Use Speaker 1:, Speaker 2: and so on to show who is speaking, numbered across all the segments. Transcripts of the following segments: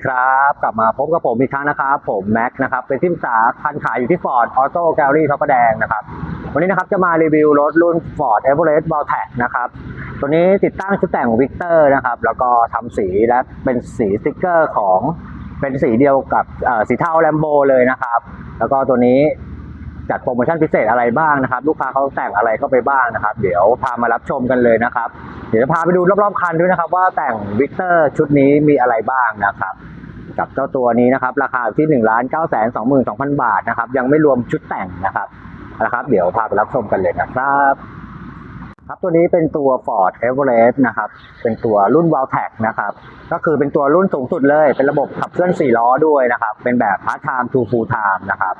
Speaker 1: ีครับ กลับมาพบกับผมอีกครั้งนะครับ ผมแม็กนะครับ เป็นที่ปรึกษาคันขายอยู่ที่ Ford Auto Gallery พระประแดงนะครับ วันนี้นะครับจะมารีวิวรถรุ่น Ford Everest v a l t e c นะครับ ตัวนี้ติดตั้งชุดแต่ง Victor นะครับ แล้วก็ทำสีและเป็นสีสติ๊กเกอร์ของเป็นสีเดียวกับสีเทาแลมโบเลยนะครับ แล้วก็ตัวนี้จัดโปรโมชั่นพิเศษอะไรบ้างนะครับ ลูกค้าเขาแต่งอะไรเข้าไปบ้างนะครับ เดี๋ยวพามารับชมกันเลยนะครับ เดี๋ยวจะพาไปดูรอบๆคันด้วยนะครับ ว่าแต่งวิกเตอร์ชุดนี้มีอะไรบ้างนะครับ กับเจ้าตัวนี้นะครับ ราคาที่1นึ่งล้านเก้าแสนสองหมื่นสองพันบาทนะครับ ยังไม่รวมชุดแต่งนะครับเอาละครับ เดี๋ยวพาไปรับชมกันเลยนะครับ ครับตัวนี้เป็นตัว Ford Everest นะครับ เป็นตัวรุ่น w a l t e c นะครับ ก็คือเป็นตัวรุ่นสูงสุดเลย เป็นระบบขับเคลื่อน4ล้อด้วยนะครับ เป็นแบบ Part Time to Full Time นะครับ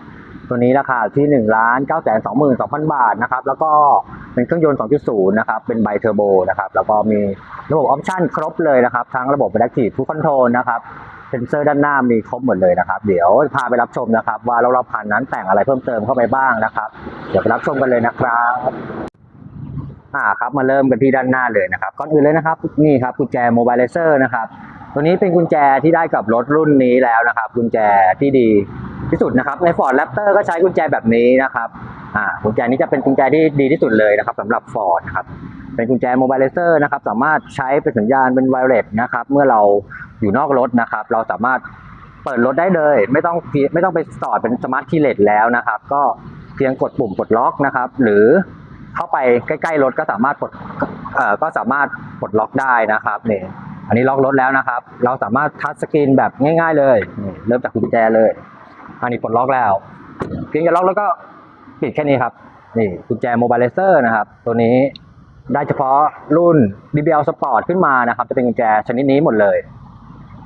Speaker 1: ตัวนี้ราคาที่1นึ่งล้านเก้าแสนสองหมื่นสองพันบาทนะครับ แล้วก็เป็นเครื่องยนต์ 2.0 นะครับ เป็นไบเทอร์โบนะครับ แล้วก็มีระบบออปชั่นครบเลยนะครับ ทั้งระบบ Adaptive Cruise Control นะครับ เซนเซอร์ด้านหน้ามีครบหมดเลยนะครับ เดี๋ยวพาไปรับชมนะครับ ว่ารอบๆคันนั้นแต่งอะไรเพิ่มเติมเข้าไปบ้างนะครับ เดี๋ยวไปรับชมกันเลยนะครับอ่าครับมาเริ่มกันที่ด้านหน้าเลยนะครับก่อนอื่นเลยนะครับนี่ครับกุญแจโมบายเลเซอร์นะครับตัวนี้เป็นกุญแจที่ได้กับรถรุ่นนี้แล้วนะครับ กุญแจที่ดีที่สุดนะครับใน Ford Raptor ก็ใช้กุญแจแบบนี้นะครับอ่ากุญแจนี้จะเป็นกุญแจที่ดีที่สุดเลยนะครับสำหรับ Ford นะครับ เป็นกุญแจโมบายเลเซอร์นะครับสามารถใช้เป็นสัญญาณเป็นไวเลสนะครับเมื่อเราอยู่นอกรถนะครับ เราสามารถเปิดรถได้เลย ไม่ต้องไม่ต้องไปสอดเป็นสมาร์ทคีเลสแล้วนะครับ ก็เพียงกดปุ่มปลดล็อกนะครับ หรือเข้าไปใกล้ๆรถก็สามารถปลดเอ่อก็สามารถปลดล็อกได้นะครับนี่อันนี้ล็อกรถแล้วนะครับ เราสามารถทัชสกรีนแบบง่าย ๆ เลยเริ่มจากกุญแจเลย อันนี้ปลดล็อกแล้ว เพียงจะล็อกแล้วก็ปิดแค่นี้ครับนี่กุญแจโมบายเลเซอร์นะครับ ตัวนี้ ได้เฉพาะรุ่น DBL Sport ขึ้นมานะครับ จะเป็นกุญแจชนิดนี้หมดเลย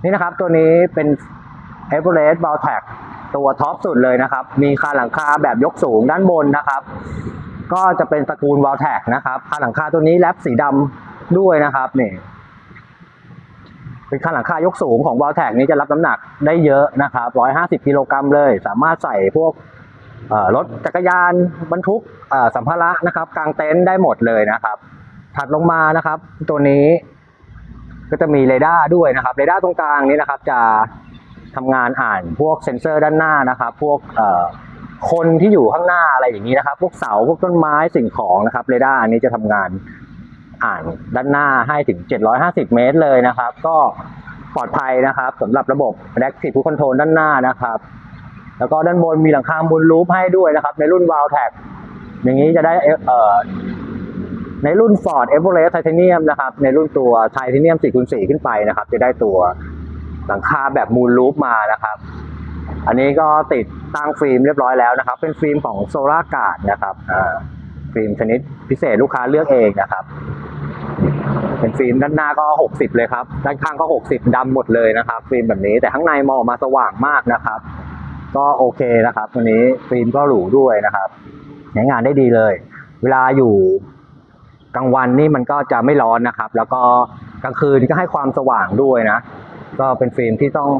Speaker 1: นี่นะครับตัวนี้เป็น Everest b a l t e c ตัวท็อปสุดเลยนะครับ มีคานหลังคาแบบยกสูงด้านบนนะครับ ก็จะเป็นตระกูล v a l t e c นะครับคานหลังคาตัวนี้แรปสีดำด้วยนะครับนี่เป็นคานหลังคายกสูงของ v a l t e c นี้จะรับน้ำหนักได้เยอะนะครับ150กิโลกรัมเลย สามารถใส่พวกรถจักรยานบรรทุก สัมภาระนะครับกางเต็นท์ได้หมดเลยนะครับ ถัดลงมานะครับ ตัวนี้ก็จะมีเรดาร์ด้วยนะครับเรดาร์ตรงกลางนี้นะครับ จะทำงานอ่านพวกเซ็นเซอร์ด้านหน้านะครับ พวกเอ่อคนที่อยู่ข้างหน้าอะไรอย่างนี้นะครับ พวกเสาพวกต้นไม้สิ่งของนะครับเรดาร์อันนี้จะทำงานอ่านด้านหน้าให้ถึง 750 เมตรเลยนะครับ ก็ปลอดภัยนะครับสำหรับระบบ Adaptive Cruise Control ด้านหน้านะครับ แล้วก็ด้านบนมีหลังคามูลลูปให้ด้วยนะครับ ในรุ่น v a l t e c อย่างนี้จะได้เอ่อในรุ่น Ford Everest Titanium นะครับ ในรุ่นตัว Titanium 4คูณ4ขึ้นไปนะครับ จะได้ตัวหลังคาแบบมูลลูปมานะครับ อันนี้ก็ติดตั้งฟิล์มเรียบร้อยแล้วนะครับ เป็นฟิล์มของโซลาร์การ์ดนะครับฟิล์มชนิดพิเศษลูกค้าเลือกเองนะครับ เป็นฟิล์มด้านหน้าก็ 60 เลยครับ ด้านข้างก็ 60ดำหมดเลยนะครับ ฟิล์มแบบนี้แต่ข้างในมองออกมาสว่างมากนะครับ ก็โอเคนะครับตัวนี้ฟิล์มก็หรูด้วยนะครับ ใช้งานได้ดีเลย เวลาอยู่กลางวันนี่มันก็จะไม่ร้อนนะครับ แล้วก็กลางคืนก็ให้ความสว่างด้วยนะ ก็เป็นฟิล์มที่ต้อง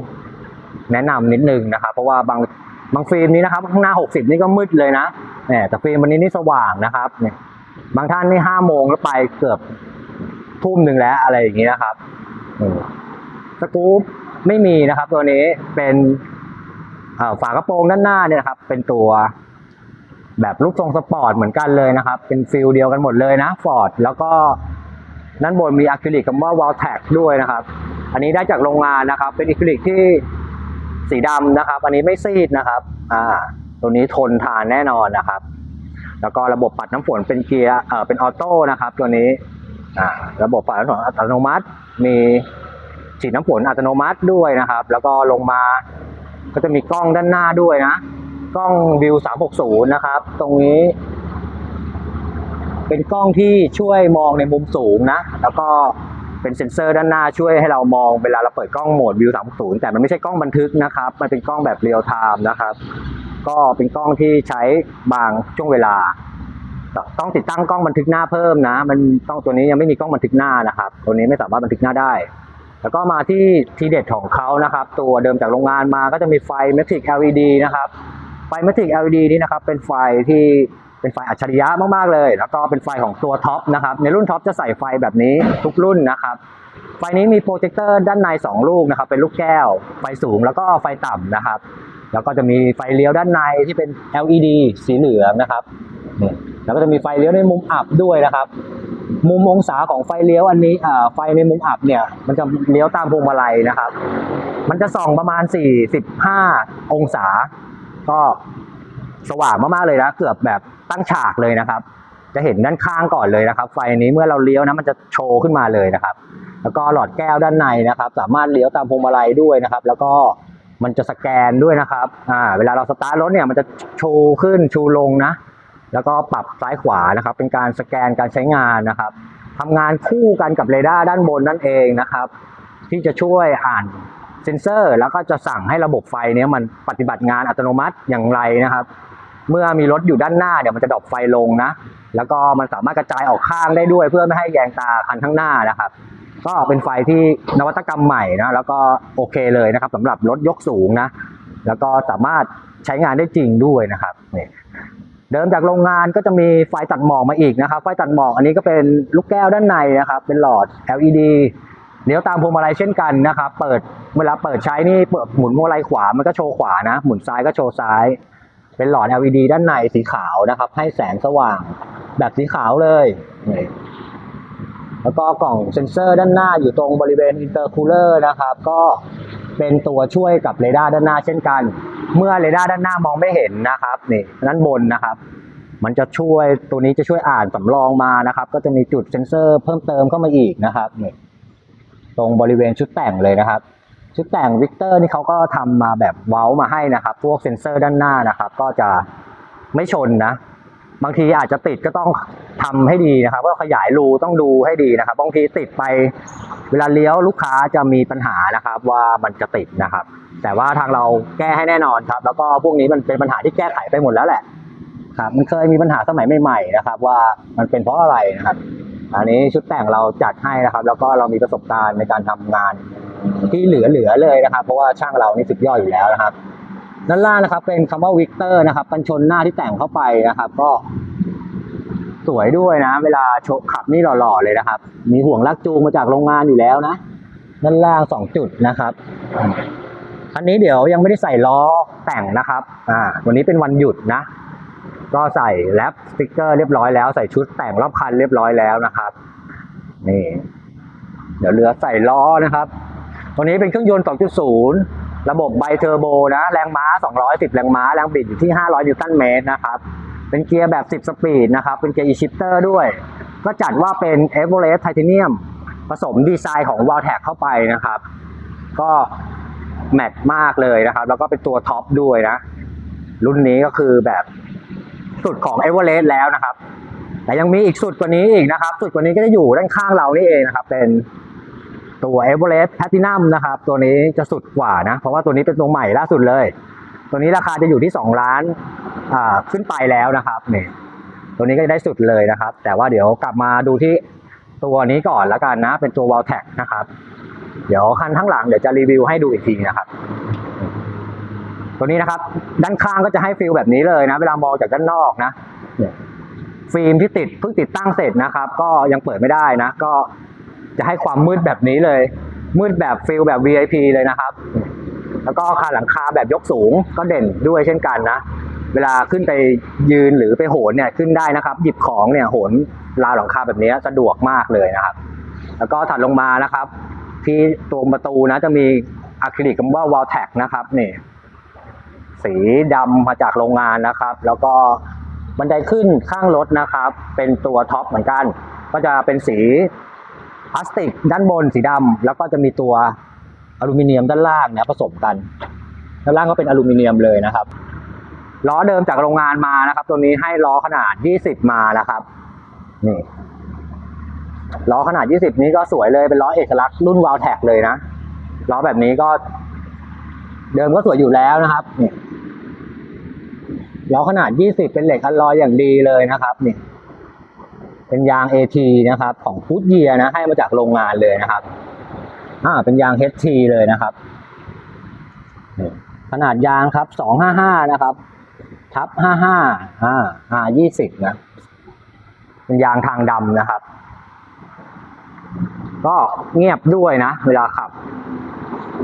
Speaker 1: แนะนำนิดนึงนะครับ เพราะว่าบางบางฟิล์มนี้นะครับ ข้างหน้า 60 นี่ก็มืดเลยนะแต่ฟิล์มวันนี้นี่สว่างนะครับเนี่ยบางท่านนี่ห้าโมงแล้วไปเกือบทุ่มหนึ่งแล้วอะไรอย่างนี้นะครับสกู๊ปไม่มีนะครับ ตัวนี้เป็นฝากระโปรงด้านหน้าเนี่ยนะครับ เป็นตัว แบบรูปทรงสปอร์ตเหมือนกันเลยนะครับ เป็นฟิลเดียวกันหมดเลยนะฟอร์ดแล้วก็ด้านบนมีอะคริลิกคำว่า w a l t e c ด้วยนะครับ อันนี้ได้จากโรงงานนะครับ เป็นอะคริลิกที่สีดำนะครับ อันนี้ไม่ซีดนะครับ อ่า ตัวนี้ทนทานแน่นอนนะครับ แล้วก็ระบบปัดน้ำฝนเป็นเกียร์เอ่อเป็นออโต้นะครับ ตัวนี้ อ่า ระบบปัดน้ำฝนอัตโนมัติ มีฉีดน้ำฝนอัตโนมัติด้วยนะครับ แล้วก็ลงมาก็จะมีกล้องด้านหน้าด้วยนะ กล้องวิว 360 นะครับ ตรงนี้ เป็นกล้องที่ช่วยมองในมุมสูงนะ แล้วก็เป็นเซ็นเซอร์ด้านหน้าช่วยให้เรามองเวลาเราเปิดกล้องโหมดวิว 360 แต่มันไม่ใช่กล้องบันทึกนะครับ มันเป็นกล้องแบบเรียลไทม์นะครับ ก็เป็นกล้องที่ใช้บางช่วงเวลา ต้องติดตั้งกล้องบันทึกหน้าเพิ่มนะ มันต้องตัวนี้ยังไม่มีกล้องบันทึกหน้านะครับ ตัวนี้ไม่สามารถบันทึกหน้าได้แล้วก็มาที่ทีเด็ดของเขานะครับ ตัวเดิมจากโรงงานมาก็จะมีไฟ Matrix LED นะครับ ไฟ Matrix LED นี้นะครับเป็นไฟที่เป็นไฟอัจฉริยะมากๆเลย แล้วก็เป็นไฟของตัวท็อปนะครับในรุ่นท็อปจะใส่ไฟแบบนี้ทุกรุ่นนะครับไฟนี้มีโปรเจคเตอร์ด้านใน 2 ลูกนะครับเป็นลูกแก้ว ไฟสูงแล้วก็ไฟต่ำนะครับ แล้วก็จะมีไฟเลี้ยวด้านในที่เป็น LED สีเหลืองนะครับแล้วก็จะมีไฟเลี้ยวในมุมอับด้วยนะครับ มุมองศาของไฟเลี้ยวอันนี้อ่าไฟในมุมอับเนี่ย มันจะเลี้ยวตามพวงมาลัยนะครับ มันจะส่องประมาณ 45 องศา ก็สว่างมากๆเลยนะ เกือบแบบตั้งฉากเลยนะครับ จะเห็นด้านข้างก่อนเลยนะครับ ไฟนี้เมื่อเราเลี้ยวนะมันจะโชว์ขึ้นมาเลยนะครับ แล้วก็หลอดแก้วด้านในนะครับ สามารถเลี้ยวตามพวงมาลัยด้วยนะครับ แล้วก็มันจะสแกนด้วยนะครับอ่าเวลาเราสตาร์ทรถเนี่ยมันจะชูขึ้นชูลงนะ แล้วก็ปรับซ้ายขวานะครับ เป็นการสแกนการใช้งานนะครับทำงานคู่กันกับเรดาร์ด้านบนนั่นเองนะครับ ที่จะช่วยอ่าน เซนเซอร์ แล้วก็จะสั่งให้ระบบไฟเนี้ยมันปฏิบัติงานอัตโนมัติอย่างไรนะครับ เมื่อมีรถอยู่ด้านหน้าเดี๋ยวมันจะดรอปไฟลงนะ แล้วก็มันสามารถกระจายออกข้างได้ด้วย เพื่อไม่ให้แยงตาคันข้างหน้านะครับ ก็เป็นไฟที่นวัตกรรมใหม่นะแล้วก็โอเคเลยนะครับสำหรับรถยกสูงนะ แล้วก็สามารถใช้งานได้จริงด้วยนะครับนี่เดิมจากโรงงานก็จะมีไฟตัดหมอกมาอีกนะครับ ไฟตัดหมอกอันนี้ก็เป็นลูกแก้วด้านในนะครับ เป็นหลอด LED เลี้ยวตามพวงมาลัยเช่นกันนะครับ เปิดเวลาเปิดใช้นี่เปิดหมุนพวงมาลัยขวามันก็โชว์ขวานะ หมุนซ้ายก็โชว์ซ้าย เป็นหลอด LED ด้านในสีขาวนะครับ ให้แสงสว่างแบบสีขาวเลยนี่แล้วก็กล่องเซ็นเซอร์ด้านหน้าอยู่ตรงบริเวณอินเตอร์คูลเลอร์นะครับ ก็เป็นตัวช่วยกับเรดาร์ด้านหน้าเช่นกัน เมื่อเรดาร์ด้านหน้ามองไม่เห็นนะครับนี่ด้านบนนะครับ มันจะช่วยตัวนี้จะช่วยอ่านสำรองมานะครับ ก็จะมีจุดเซ็นเซอร์เพิ่มเติมเข้ามาอีกนะครับนี่ ตรงบริเวณชุดแต่งเลยนะครับ ชุดแต่งวิกเตอร์นี่เขาก็ทำมาแบบเว้ามาให้นะครับ พวกเซ็นเซอร์ด้านหน้านะครับ ก็จะไม่ชนนะ บางทีอาจจะติดก็ต้องทำให้ดีนะครับก็ขยายรูต้องดูให้ดีนะครับ บางทีติดไปเวลาเลี้ยวลูกค้าจะมีปัญหานะครับ ว่ามันจะติดนะครับ แต่ว่าทางเราแก้ให้แน่นอนครับ แล้วก็พวกนี้มันเป็นปัญหาที่แก้ไขไปหมดแล้วแหละครับมันเคยมีปัญหาสมัยใหม่ๆนะครับ ว่ามันเป็นเพราะอะไรนะครับ อันนี้ชุดแต่งเราจัดให้นะครับ แล้วก็เรามีประสบการณ์ในการทำงานที่เหลือๆเลยนะครับ เพราะว่าช่างเรานี่สุดยอดอยู่แล้วนะครับ ด้านล่างนะครับ เป็นคำว่าวิกเตอร์นะครับกันชนหน้าที่แต่งเข้าไปนะครับ ก็ สวยด้วยนะ เวลาโชขับนี่หล่อๆเลยนะครับ มีห่วงลากจูงมาจากโรงงานอยู่แล้วนะ ด้านล่างสองจุดนะครับอันนี้เดี๋ยวยังไม่ได้ใส่ล้อแต่งนะครับ อ่า วันนี้เป็นวันหยุดนะ ก็ใส่แรปสติกเกอร์เรียบร้อยแล้วใส่ชุดแต่งรอบคันเรียบร้อยแล้วนะครับ นี่ เดี๋ยวเหลือใส่ล้อนะครับ ตัวนี้เป็นเครื่องยนต์ 2.0 ระบบไบเทอร์โบนะ แรงม้า 210 แรงม้า แรงบิดอยู่ที่ 500 นิวตันเมตรนะครับ เป็นเกียร์แบบ 10 สปีดนะครับ เป็นเกียร์ e-shifter ด้วย ก็จัดว่าเป็น e v e r e s t Titanium ผสมดีไซน์ของ v a l t e c เข้าไปนะครับ ก็แมทมากเลยนะครับ แล้วก็เป็นตัวท็อปด้วยนะ รุ่นนี้ก็คือแบบ สุดของ e v e r e s t แล้วนะครับ แต่ยังมีอีกสุดกว่านี้อีกนะครับ สุดกว่านี้ก็จะอยู่ด้านข้างเรานี่เองนะครับ เป็นตัว e v e r e s t Platinum นะครับ ตัวนี้จะสุดกว่านะ เพราะว่าตัวนี้เป็นตัวใหม่ล่าสุดเลย ตัวนี้ราคาจะอยู่ที่ 2 ล้านขึ้นไปแล้วนะครับนี่ตัวนี้ก็จะได้สุดเลยนะครับ แต่ว่าเดี๋ยวกลับมาดูที่ตัวนี้ก่อนล้วกันนะ เป็นตัว v a l t e c นะครับ เดี๋ยวคันข้างหลังเดี๋ยวจะรีวิวให้ดูอีกทีนะครับ ตัวนี้นะครับ ด้านข้างก็จะให้ฟิลแบบนี้เลยนะ เวลามองจากด้านนอกนะฟิล์มที่ติดเพิ่งติดตั้งเสร็จนะครับ ก็ยังเปิดไม่ได้นะ ก็จะให้ความมืดแบบนี้เลย มืดแบบฟิลแบบ VIP เลยนะครับ แล้วก็คาหลังคาแบบยกสูงก็เด่นด้วยเช่นกันนะ เวลาขึ้นไปยืนหรือไปโหนเนี่ยขึ้นได้นะครับ หยิบของเนี่ยโหนราวหลังคาแบบนี้สะดวกมากเลยนะครับ แล้วก็ถัดลงมานะครับ ที่ตัวประตูนะจะมีอะคริลิกคำว่า w a l t e c นะครับนี่ สีดำมาจากโรงงานนะครับ แล้วก็บันไดขึ้นข้างรถนะครับ เป็นตัวท็อปเหมือนกัน ก็จะเป็นสีพลาสติกด้านบนสีดำแล้วก็จะมีตัวอลูมิเนียมด้านล่างเนี่ยผสมกัน ด้านล่างก็เป็นอลูมิเนียมเลยนะครับล้อเดิมจากโรงงานมานะครับ ตัวนี้ให้ล้อขนาด 20 มานะครับนี่ล้อขนาด 20 นี้ก็สวยเลยเป็นล้อเอกลักษณ์รุ่นวาลแท็กเลยนะล้อแบบนี้ก็ เดิมก็สวยอยู่แล้วนะครับนี่ ล้อขนาด 20 เป็นเหล็กอลลอยอย่างดีเลยนะครับนี่เป็นยาง AT นะครับ ของฟูดเยียนะ ให้มาจากโรงงานเลยนะครับ อ่า เป็นยาง HT เลยนะครับนี่ขนาดยางครับ 255 นะครับ ทับ 55 อ่า อ่า 20 นะ เป็นยางทางดำนะครับ ก็เงียบด้วยนะ เวลาขับ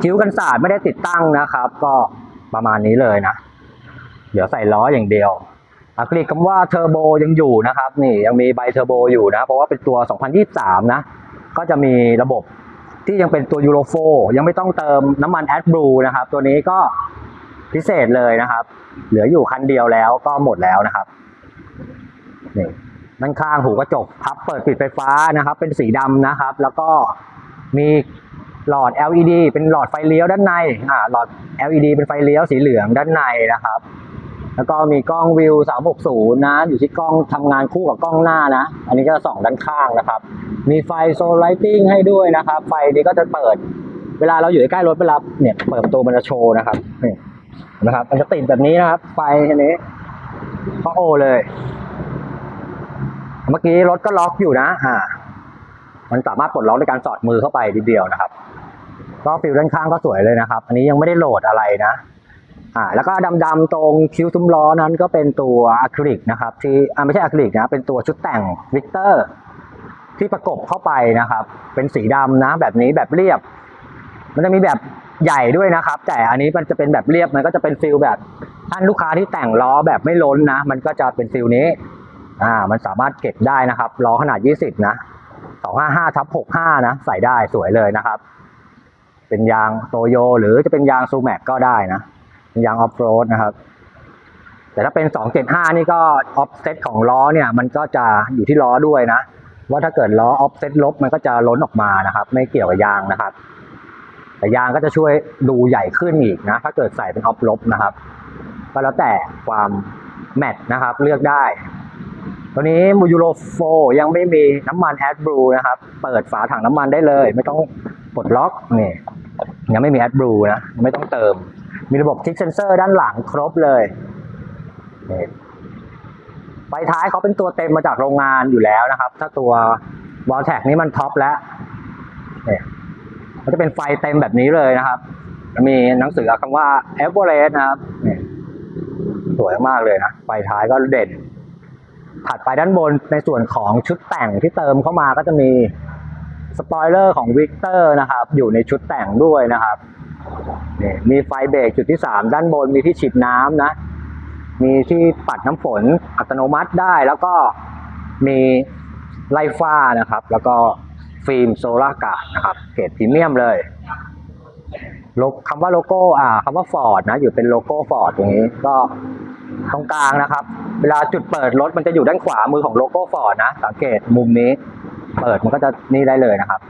Speaker 1: คิ้วกันศาสตร์ไม่ได้ติดตั้งนะครับ ก็ประมาณนี้เลยนะ เดี๋ยวใส่ล้ออย่างเดียวอักฤษคำว่าเทอร์โบยังอยู่นะครับนี่ยังมีใบเทอร์โบอยู่นะ เพราะว่าเป็นตัว 2023 นะ ก็จะมีระบบที่ยังเป็นตัวยูโรโฟยังไม่ต้องเติมน้ำมันแอดบลูนะครับ ตัวนี้ก็พิเศษเลยนะครับ เหลืออยู่คันเดียวแล้วก็หมดแล้วนะครับนี่ด้านข้างหูกระจกพับเปิดปิดไฟฟ้านะครับ เป็นสีดำนะครับ แล้วก็มีหลอด LED เป็นหลอดไฟเลี้ยวด้านในอ่าหลอด LED เป็นไฟเลี้ยวสีเหลืองด้านในนะครับ แล้วก็มีกล้องวิว 360 นะ อยู่ที่กล้องทำงานคู่กับกล้องหน้านะ อันนี้ก็ส่องด้านข้างนะครับ มีไฟโซลไลติงให้ด้วยนะครับ ไฟนี้ก็จะเปิด เวลาเราอยู่ใกล้รถเวลาเนี่ย เปิดประตูมันจะโชว์นะครับนี่นะครับ มันจะติดแบบนี้นะครับ ไฟอันนี้ก็โอเลย เมื่อกี้รถก็ล็อกอยู่นะ อ่า มันสามารถปลดล็อกด้วยการสอดมือเข้าไปทีเดียวนะครับ ก็ฟิลด้านข้างก็สวยเลยนะครับ อันนี้ยังไม่ได้โหลดอะไรนะ อ่าแล้วก็ดำๆตรงคิ้วซุ้มล้อนั้นก็เป็นตัวอะคริลิกนะครับที่อ่าไม่ใช่อะคริลิกนะเป็นตัวชุดแต่งวิกเตอร์ที่ประกบเข้าไปนะครับ เป็นสีดำนะ แบบนี้แบบเรียบ มันจะมีแบบใหญ่ด้วยนะครับ แต่อันนี้มันจะเป็นแบบเรียบมันก็จะเป็นฟิลแบบท่านลูกค้าที่แต่งล้อแบบไม่ล้นนะ มันก็จะเป็นฟิลนี้ อ่า มันสามารถเก็บได้นะครับล้อขนาด 20 นะ255ทับ65 นะ ใส่ได้สวยเลยนะครับ เป็นยางโตโยหรือจะเป็นยางซูแม็กก็ได้นะ ยางออฟโรดนะครับ แต่ถ้าเป็น 275 นี่ก็ออฟเซตของล้อเนี่ย มันก็จะอยู่ที่ล้อด้วยนะ ว่าถ้าเกิดล้อออฟเซตลบมันก็จะล้นออกมานะครับ ไม่เกี่ยวกับยางนะครับ แต่ยางก็จะช่วยดูใหญ่ขึ้นอีกนะ ถ้าเกิดใส่เป็นออฟลบนะครับ ก็แล้วแต่ความแมทนะครับ เลือกได้ตัวนี้มูยูโรโฟยังไม่มีน้ำมันแอดบลูนะครับ เปิดฝาถังน้ำมันได้เลย ไม่ต้องปลดล็อกนี่ยังไม่มีแอดบลูนะ ไม่ต้องเติม มีระบบทิกเซนเซอร์ด้านหลังครบเลยไฟท้ายเขาเป็นตัวเต็มมาจากโรงงานอยู่แล้วนะครับ ถ้าตัววอลแท็กนี้มันท็อปแล้วนี่มันจะเป็นไฟเต็มแบบนี้เลยนะครับ มีหนังสือคำว่า e v e r e s t นะครับนี่สวยมากเลยนะไฟท้ายก็เด่น ถัดไปด้านบนในส่วนของชุดแต่งที่เติมเข้ามาก็จะมีสปอยเลอร์ของวิกเตอร์นะครับ อยู่ในชุดแต่งด้วยนะครับ นี่มีไฟเบรกจุดที่3ด้านบนมีที่ฉีดน้ำนะ มีที่ปัดน้ำฝนอัตโนมัติได้แล้วก็มีไล่ฟ้านะครับ แล้วก็ฟิล์มโซลาร์การ์ดนะครับเกรดพรีเมียมเลยโลกคำว่าโลโก้อ่าคำว่าฟอร์ดนะ อยู่เป็นโลโก้ฟอร์ดอย่างนี้ก็ตรงกลางนะครับ เวลาจุดเปิดรถมันจะอยู่ด้านขวามือของโลโก้ฟอร์ดนะ สังเกตมุมนี้ เปิดมันก็จะนี่ได้เลยนะครับ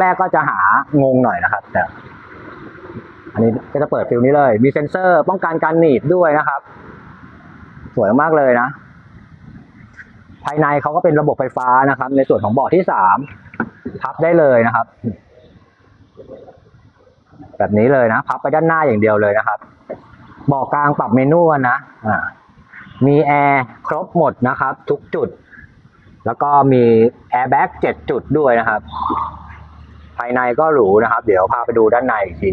Speaker 1: แรกๆก็จะหางงหน่อยนะครับ แต่ อันนี้ก็จะเปิดฟิลนี้เลย มีเซ็นเซอร์ป้องกันการหนีบด้วยนะครับ สวยมากเลยนะ ภายในเขาก็เป็นระบบไฟฟ้านะครับ ในส่วนของเบาะที่สามพับได้เลยนะครับ แบบนี้เลยนะพับไปด้านหน้าอย่างเดียวเลยนะครับเบาะกลางปรับเมนูนะอ่ามีแอร์ครบหมดนะครับ ทุกจุด แล้วก็มีแอร์แบ็กเจ็ดจุดด้วยนะครับ ภายในก็หรูนะครับ เดี๋ยวพาไปดูด้านในอีกที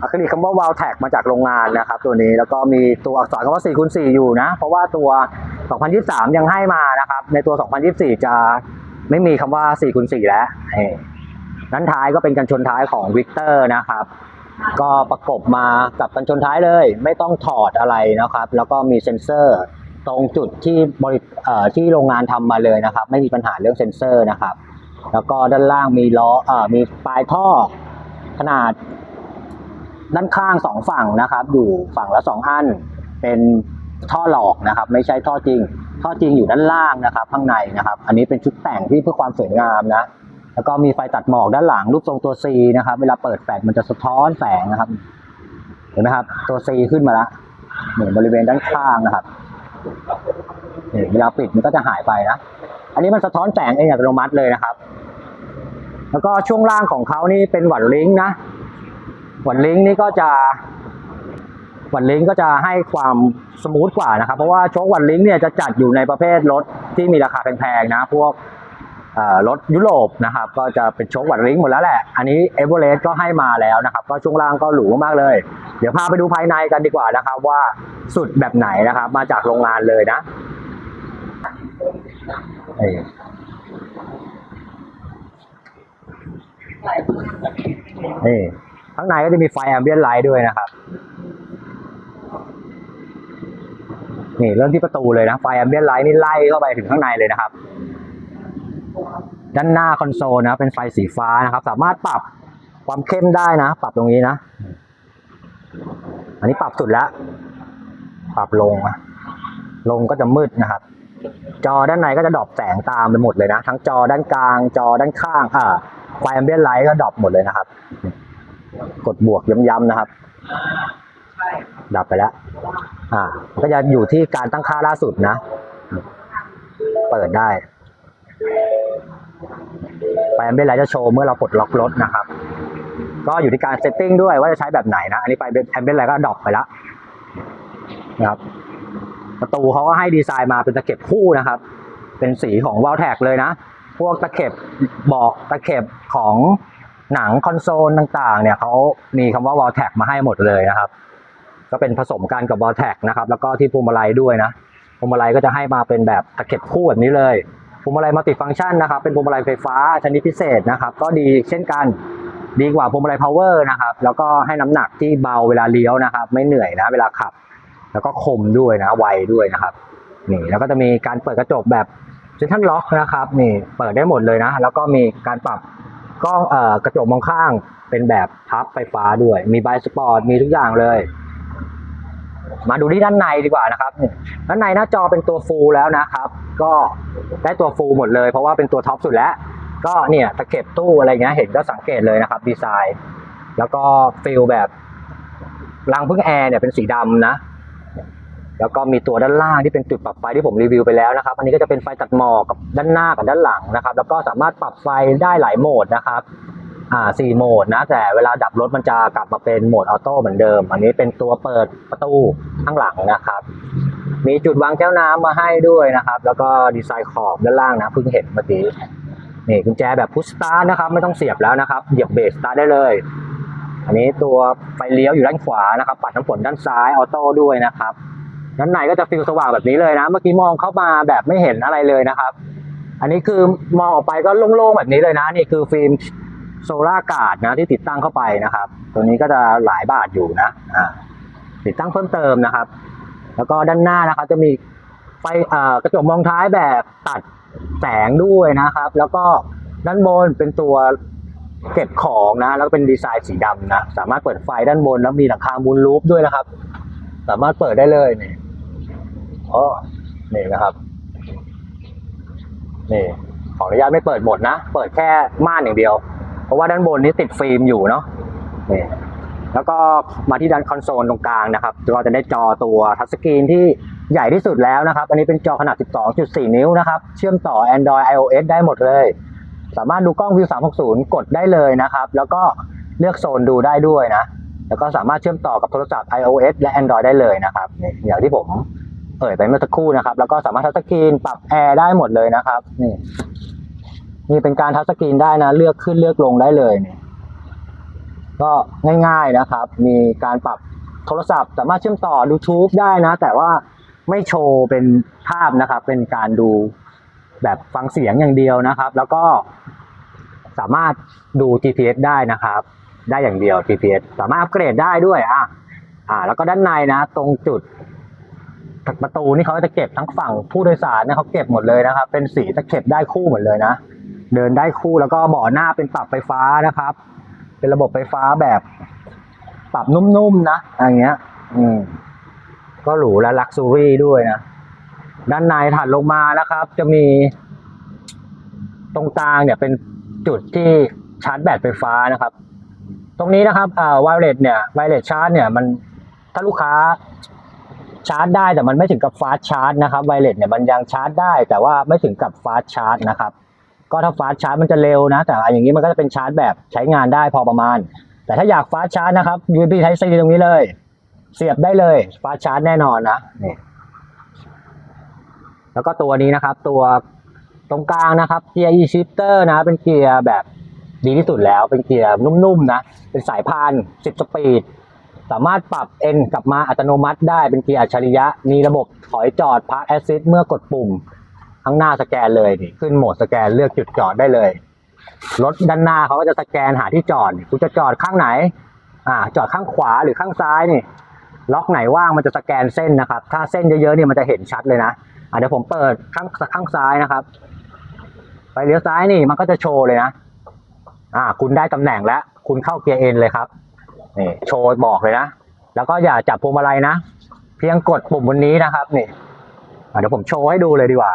Speaker 1: อะคริลิกคำว่าวาลแท็กมาจากโรงงานนะครับ ตัวนี้แล้วก็มีตัวอักษรคำว่า4คูณ4อยู่นะ เพราะว่าตัว 2023 ยังให้มานะครับ ในตัว 2024 จะไม่มีคำว่า4คูณ4แล้วนั้นท้ายก็เป็นกันชนท้ายของวิกเตอร์นะครับ ก็ประกบมากับกันชนท้ายเลย ไม่ต้องถอดอะไรนะครับ แล้วก็มีเซ็นเซอร์ตรงจุดที่บริที่โรงงานทำมาเลยนะครับ ไม่มีปัญหาเรื่องเซ็นเซอร์นะครับ แล้วก็ด้านล่างมีล้อเอ่อมีปลายท่อขนาด ด้านข้างสองฝั่งนะครับ อยู่ฝั่งละสองอัน เป็นท่อหลอกนะครับ ไม่ใช่ท่อจริง ท่อจริงอยู่ด้านล่างนะครับ ข้างในนะครับ อันนี้เป็นชุดแต่งที่เพื่อความสวยงามนะแล้วก็มีไฟตัดหมอกด้านหลังรูปทรงตัว C นะครับ เวลาเปิดแฟลชมันจะสะท้อนแสงนะครับ เห็นไหมครับ ตัว C ขึ้นมาแล้วเหมือนบริเวณด้านข้างนะครับเวลาปิดมันก็จะหายไปนะ อันนี้มันสะท้อนแสงเองอัตโนมัติเลยนะครับ แล้วก็ช่วงล่างของเขานี่เป็นหวัดลิงก์นะหวัดลิงก์นี่ก็จะหวัดลิงก์ก็จะให้ความสมูทกว่านะครับ เพราะว่าโชคหวัดลิงก์เนี่ยจะจัดอยู่ในประเภทรถที่มีราคาแพงๆนะ พวกรถยุโรปนะครับ ก็จะเป็นโชคหวัดลิงก์หมดแล้วแหละ อันนี้เอเวอเรสต์ก็ให้มาแล้วนะครับ ก็ช่วงล่างก็หรูมากๆเลย เดี๋ยวพาไปดูภายในกันดีกว่านะครับ ว่าสุดแบบไหนนะครับ มาจากโรงงานเลยนะ นี่นี่ข้างในก็จะมีไฟแอมเบียนไลท์ด้วยนะครับ นี่เริ่มที่ประตูเลยนะ ไฟแอมเบียนไลท์นี่ไล่เข้าไปถึงข้างในเลยนะครับ ด้านหน้าคอนโซลนะ เป็นไฟสีฟ้านะครับ สามารถปรับความเข้มได้นะ ปรับตรงนี้นะ อันนี้ปรับสุดแล้ว ปรับลง ลงก็จะมืดนะครับ จอด้านในก็จะดรอปแสงตามไปหมดเลยนะ ทั้งจอด้านกลาง จอด้านข้างอ่าไฟแอมเบียนไลท์ก็ดรอปหมดเลยนะครับ กดบวกย้ำๆนะครับ ดับไปแล้ว อ่า ก็จะอยู่ที่การตั้งค่าล่าสุดนะ เปิดได้ไฟแอมเบียนไลท์จะโชว์เมื่อเราปลดล็อกรถนะครับ ก็อยู่ที่การเซตติ้งด้วยว่าจะใช้แบบไหนนะ อันนี้ไฟแอมเบียนไลท์ก็ดรอปไปแล้วนะครับ ประตูเขาก็ให้ดีไซน์มาเป็นตะเข็บคู่นะครับ เป็นสีของวอลแท็กเลยนะ พวกตะเข็บบอกตะเข็บของหนังคอนโซลต่างๆ เนี่ยเขามีคำว่าวอลแท็กมาให้หมดเลยนะครับ ก็เป็นผสมกันกับวอลแท็กนะครับ แล้วก็ที่พวงมาลัยด้วยนะพวงมาลัยก็จะให้มาเป็นแบบตะเข็บคู่แบบนี้เลยพวงมาลัยมัลติฟังก์ชันนะครับ เป็นพวงมาลัยไฟฟ้าชนิดพิเศษนะครับ ก็ดีเช่นกันดีกว่าพวงมาลัยพาวเวอร์นะครับ แล้วก็ให้น้ำหนักที่เบาเวลาเลี้ยวนะครับ ไม่เหนื่อยนะเวลาขับ แล้วก็คมด้วยนะไวด้วยนะครับนี่แล้วก็จะมีการเปิดกระจกแบบเซนทันล็อกนะครับนี่เปิดได้หมดเลยนะ แล้วก็มีการปรับกล้องเอ่อกระจกมองข้างเป็นแบบพับไฟฟ้าด้วย มีไบสปอร์ตมีทุกอย่างเลย มาดูที่ด้านในดีกว่านะครับนี่ด้านในหน้าจอเป็นตัวฟูลแล้วนะครับ ก็ได้ตัวฟูลหมดเลย เพราะว่าเป็นตัวท็อปสุดแล้ว ก็เนี่ยตะเข็บตู้อะไรเงี้ยเห็นก็สังเกตเลยนะครับดีไซน์ แล้วก็ฟิลแบบรังพึ่งแอร์เนี่ยเป็นสีดำนะ แล้วก็มีตัวด้านล่างที่เป็นจุดปรับไฟที่ผมรีวิวไปแล้วนะครับ อันนี้ก็จะเป็นไฟตัดหมอกกับด้านหน้ากับด้านหลังนะครับ แล้วก็สามารถปรับไฟได้หลายโหมดนะครับ อ่าสี่โหมดนะ แต่เวลาดับรถมันจะกลับมาเป็นโหมดออโต้เหมือนเดิม อันนี้เป็นตัวเปิดประตูข้างหลังนะครับ มีจุดวางแก้วน้ำมาให้ด้วยนะครับ แล้วก็ดีไซน์ขอบด้านล่างนะเพิ่งเห็นเมื่อกี้ นี่กุญแจแบบพุชสตาร์ทนะครับ ไม่ต้องเสียบแล้วนะครับ เหยียบเบรกสตาร์ทได้เลย อันนี้ตัวไฟเลี้ยวอยู่ด้านขวานะครับ ปัดน้ำฝนด้านซ้ายออโต้ด้วยนะครับ ด้านในก็จะฟิลสว่างแบบนี้เลยนะ เมื่อกี้มองเข้ามาแบบไม่เห็นอะไรเลยนะครับ อันนี้คือมองออกไปก็โล่งๆแบบนี้เลยนะนี่คือฟิล์มโซลาร์การ์ดนะที่ติดตั้งเข้าไปนะครับ ตัวนี้ก็จะหลายบาทอยู่นะอ่าติดตั้งเพิ่มเติมนะครับ แล้วก็ด้านหน้านะครับ จะมีไฟกระจกมองท้ายแบบตัดแสงด้วยนะครับ แล้วก็ด้านบนเป็นตัวเก็บของนะ แล้วก็เป็นดีไซน์สีดำนะ สามารถเปิดไฟด้านบนแล้วมีหลังคามูลลูปด้วยนะครับ สามารถเปิดได้เลยเนี่ย อ๋อนี่นะครับ นี่ ขออนุญาตไม่เปิดหมดนะ เปิดแค่ม่านอย่างเดียว เพราะว่าด้านบนนี้ติดฟิล์มอยู่เนาะ นี่ แล้วก็มาที่ด้านคอนโซลตรงกลางนะครับก็จะได้จอตัวทัชสกรีนที่ใหญ่ที่สุดแล้วนะครับ อันนี้เป็นจอขนาด 12.4 นิ้วนะครับ เชื่อมต่อ Android iOS ได้หมดเลย สามารถดูกล้องวิว 360 กดได้เลยนะครับ แล้วก็เลือกโซนดูได้ด้วยนะ แล้วก็สามารถเชื่อมต่อกับโทรศัพท์ iOS และ Android ได้เลยนะครับนี่อย่างที่ผม เอ่ยไปเมื่อสักครู่นะครับ แล้วก็สามารถทัชสกรีนปรับแอร์ได้หมดเลยนะครับ นี่นี่เป็นการทัชสกรีนได้นะ เลือกขึ้นเลือกลงได้เลยนี่ก็ง่ายๆนะครับ มีการปรับโทรศัพท์ สามารถเชื่อมต่อ YouTube ได้นะ แต่ว่าไม่โชว์เป็นภาพนะครับ เป็นการดูแบบฟังเสียงอย่างเดียวนะครับ แล้วก็สามารถดู GPS ได้นะครับ ได้อย่างเดียว GPS สามารถอัปเกรดได้ด้วยอะอ่า แล้วก็ด้านในนะ ตรงจุด ประตูนี่เขาจะเก็บทั้งฝั่งผู้โดยสารเนี่ยเขาเก็บหมดเลยนะครับ เป็นสีตะเข็บได้คู่หมดเลยนะ เดินได้คู่แล้วก็เบาะหน้าเป็นปรับไฟฟ้านะครับ เป็นระบบไฟฟ้าแบบปรับนุ่มๆนะอย่างเงี้ย อืม ก็หรูและลักซ์ซูรี่ด้วยนะ ด้านในถัดลงมานะครับ จะมี ตรงกลางเนี่ยเป็นจุดที่ชาร์จแบตไฟฟ้านะครับ ตรงนี้นะครับอ่าไวเลสเนี่ยไวเลสชาร์จเนี่ยมันถ้าลูกค้า ชาร์จได้แต่มันไม่ถึงกับฟาสชาร์จนะครับไวเลสเนี่ยมันยังชาร์จได้ แต่ว่าไม่ถึงกับฟาสชาร์จนะครับก็ถ้าฟาสชาร์จมันจะเร็วนะ แต่อย่างนี้มันก็จะเป็นชาร์จแบบใช้งานได้พอประมาณ แต่ถ้าอยากฟาสชาร์จนะครับ USB Type C ตรงนี้เลย เสียบได้เลยฟาสชาร์จแน่นอนนะนี่แล้วก็ตัวนี้นะครับ ตัวตรงกลางนะครับเกียร์ e-shifter นะ เป็นเกียร์แบบดีที่สุดแล้ว เป็นเกียร์นุ่มๆนะ เป็นสายพาน 10 สปีด สามารถปรับ N กลับมาอัตโนมัติได้เป็นเกียร์อัจฉริยะ มีระบบถอยจอด Park Assist เมื่อกดปุ่ม ข้างหน้าสแกนเลยนี่ขึ้นโหมดสแกนเลือกจุดจอดได้เลย รถด้านหน้าเขาก็จะสแกนหาที่จอดคุณจะจอดข้างไหน อ่า จอดข้างขวาหรือข้างซ้ายนี่ ล็อกไหนว่างมันจะสแกนเส้นนะครับ ถ้าเส้นเยอะๆเนี่ยมันจะเห็นชัดเลยนะอะเดี๋ยวผมเปิดข้างข้างซ้ายนะครับ ไปเลี้ยวซ้ายนี่มันก็จะโชว์เลยนะ อ่า คุณได้ตำแหน่งแล้ว คุณเข้าเกียร์เอ็นเลยครับ นี่โชว์บอกเลยนะ แล้วก็อย่าจับพวงมาลัยนะ เพียงกดปุ่มบนนี้นะครับนี่เดี๋ยวผมโชว์ให้ดูเลยดีกว่า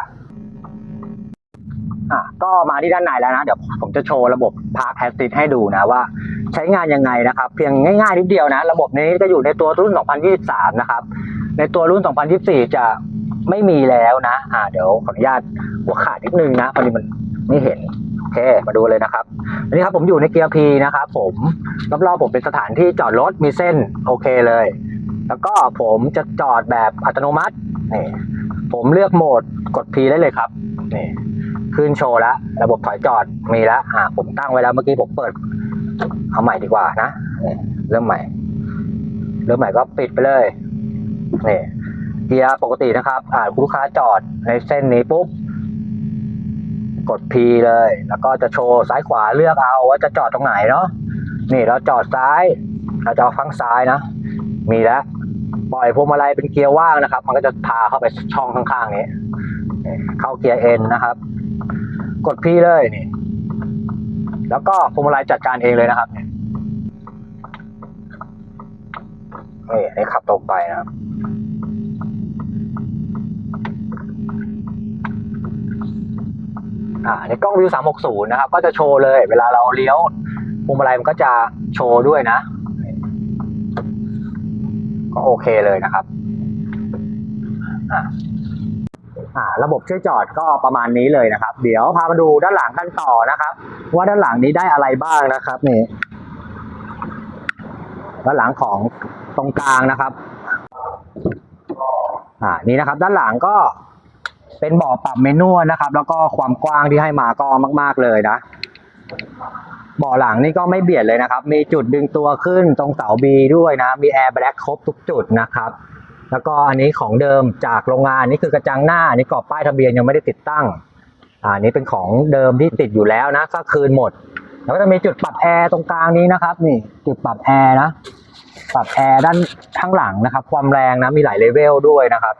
Speaker 1: อะก็มาที่ด้านในแล้วนะ เดี๋ยวผมจะโชว์ระบบ Park Assist ให้ดูนะว่า ใช้งานยังไงนะครับ เพียงง่ายๆนิดเดียวนะ ระบบนี้จะอยู่ในตัวรุ่น 2023 นะครับ ในตัวรุ่น 2024 จะไม่มีแล้วนะ อ่าเดี๋ยวขออนุญาตหัวขาดนิดนึงนะพอดีมันไม่เห็น เค มาดูเลยนะครับอันนี้ครับผมอยู่ในเกียร์ P นะครับผมรอบๆผมเป็นสถานที่จอดรถมีเส้นโอเคเลย แล้วก็ผมจะจอดแบบอัตโนมัตินี่ผมเลือกโหมดกด P ได้เลยครับนี่ขึ้นโชว์แล้วระบบถอยจอดมีแล้วอ่าผมตั้งไว้แล้วเมื่อกี้ผมเปิด เอาใหม่ดีกว่านะเริ่มใหม่ เริ่มใหม่ก็ปิดไปเลยนี่เกียร์ปกตินะครับ อ่าคุณลูกค้าจอดในเส้นนี้ปุ๊บ กด P เลย แล้วก็จะโชว์ซ้ายขวาเลือกเอาว่าจะจอดตรงไหนเนาะนี่เราจอดซ้ายเราจะเอาข้างซ้ายนะ มีแล้วปล่อยพวงมาลัยเป็นเกียร์ว่างนะครับ มันก็จะพาเข้าไปช่องข้างๆนี้ เข้าเกียร์ N นนะครับ กด P เลยนี่ แล้วก็พวงมาลัยจัดการเองเลยนะครับนี่นี่อันนี้ขับตรงไปนะครับ อ่าในกล้องวิว 360 นะครับ ก็จะโชว์เลย เวลาเราเลี้ยวพวงมาลัยมันก็จะโชว์ด้วยนะ ก็โอเคเลยนะครับอ่าอ่าระบบช่วยจอดก็ประมาณนี้เลยนะครับ เดี๋ยวพามาดูด้านหลังกันต่อนะครับ ว่าด้านหลังนี้ได้อะไรบ้างนะครับนี่ด้านหลังของตรงกลางนะครับ อ่านี่นะครับ ด้านหลังก็ เป็นเบาะปรับเมนูนะครับ แล้วก็ความกว้างที่ให้มาก็มาก ๆเลยนะเบาะหลังนี่ก็ไม่เบียดเลยนะครับ มีจุดดึงตัวขึ้นตรงเสาบีด้วยนะ มีแอร์แบล็คครบทุกจุดนะครับ แล้วก็อันนี้ของเดิมจากโรงงานนี่คือกระจังหน้าอันนี่กรอบป้ายทะเบียนยังไม่ได้ติดตั้งอันนี้เป็นของเดิมที่ติดอยู่แล้วนะก็คืนหมด แล้วก็จะมีจุดปรับแอร์ตรงกลางนี้นะครับ นี่จุดปรับแอร์นะ ปรับแอร์ด้านข้างหลังนะครับ ความแรงนะมีหลายเลเวลด้วยนะครับ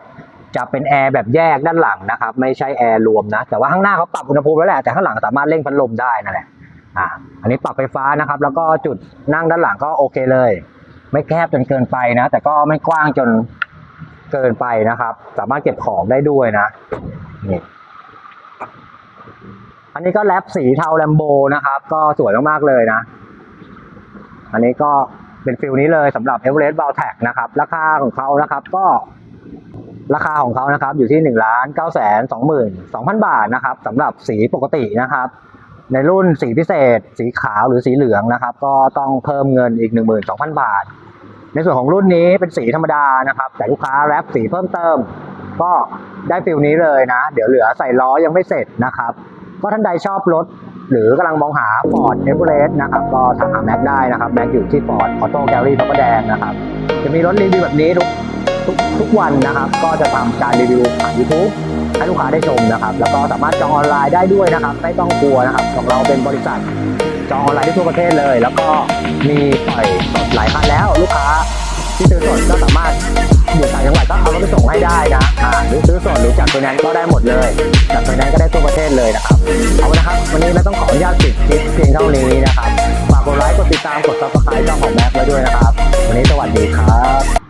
Speaker 1: จะเป็นแอร์แบบแยกด้านหลังนะครับ ไม่ใช่แอร์รวมนะ แต่ว่าข้างหน้าเขาปรับอุณหภูมิแล้วแหละ แต่ข้างหลังสามารถเร่งพัดลมได้นั่นแหละ อ่า อันนี้ปรับไฟฟ้านะครับ แล้วก็จุดนั่งด้านหลังก็โอเคเลย ไม่แคบจนเกินไปนะ แต่ก็ไม่กว้างจนเกินไปนะครับ สามารถเก็บของได้ด้วยนะ นี่ อันนี้ก็แรปสีเทาแลมโบนะครับ ก็สวยมากๆเลยนะ อันนี้ก็เป็นฟิลนี้เลยสำหรับ e v e r e s t b a l t a c นะครับ ราคาของเขานะครับ ก็ ราคาของเขานะครับอยู่ที่1นึ่งล้านเก้าแสนสองหมื่นสองพันบาทนะครับสำหรับสีปกตินะครับ ในรุ่นสีพิเศษ สีขาวหรือสีเหลืองนะครับ ก็ต้องเพิ่มเงินอีก 12,000 บาท ในส่วนของรุ่นนี้เป็นสีธรรมดานะครับ แต่ลูกค้าแรปสีเพิ่มเติม ก็ได้ฟิลนี้เลยนะ เดี๋ยวเหลือใส่ล้อยังไม่เสร็จนะครับก็ท่านใดชอบรถหรือกำลังมองหา Ford e v e r e s t นะครับก็ทักหาแม็กได้นะครับแม็กอยู่ที่ Ford Auto Gallery พระประแดงนะครับ จะมีรถรีวิวแบบนี้ทุก ทุกทุกวันนะครับ ก็จะทำการรีวิวผ่าน YouTube ให้ลูกค้าได้ชมนะครับ แล้วก็สามารถจองออนไลน์ได้ด้วยนะครับ ไม่ต้องกลัวนะครับ ของเราเป็นบริษัทจองออนไลน์ทั่วประเทศเลย แล้วก็มีปล่อยสดหลายคันแล้ว ลูกค้าที่ซื้อสดก็สามารถอยู่ต่างจังหวัดก็เอารถไปส่งให้ได้นะอ่าหรือซื้อสดหรือจัดไฟแนนซ์ก็ได้หมดเลยจัดไฟแนนซ์ก็ได้ทั่วประเทศเลยนะครับ เอาละครับ วันนี้ไม่ต้องขออนุญาตปิดคลิปเพียงเท่านี้นะครับ ฝากกดไลค์ กดติดตาม กดซับสไครต์ช่องของแม็กไว้ด้วยนะครับ วันนี้สวัสดีครับ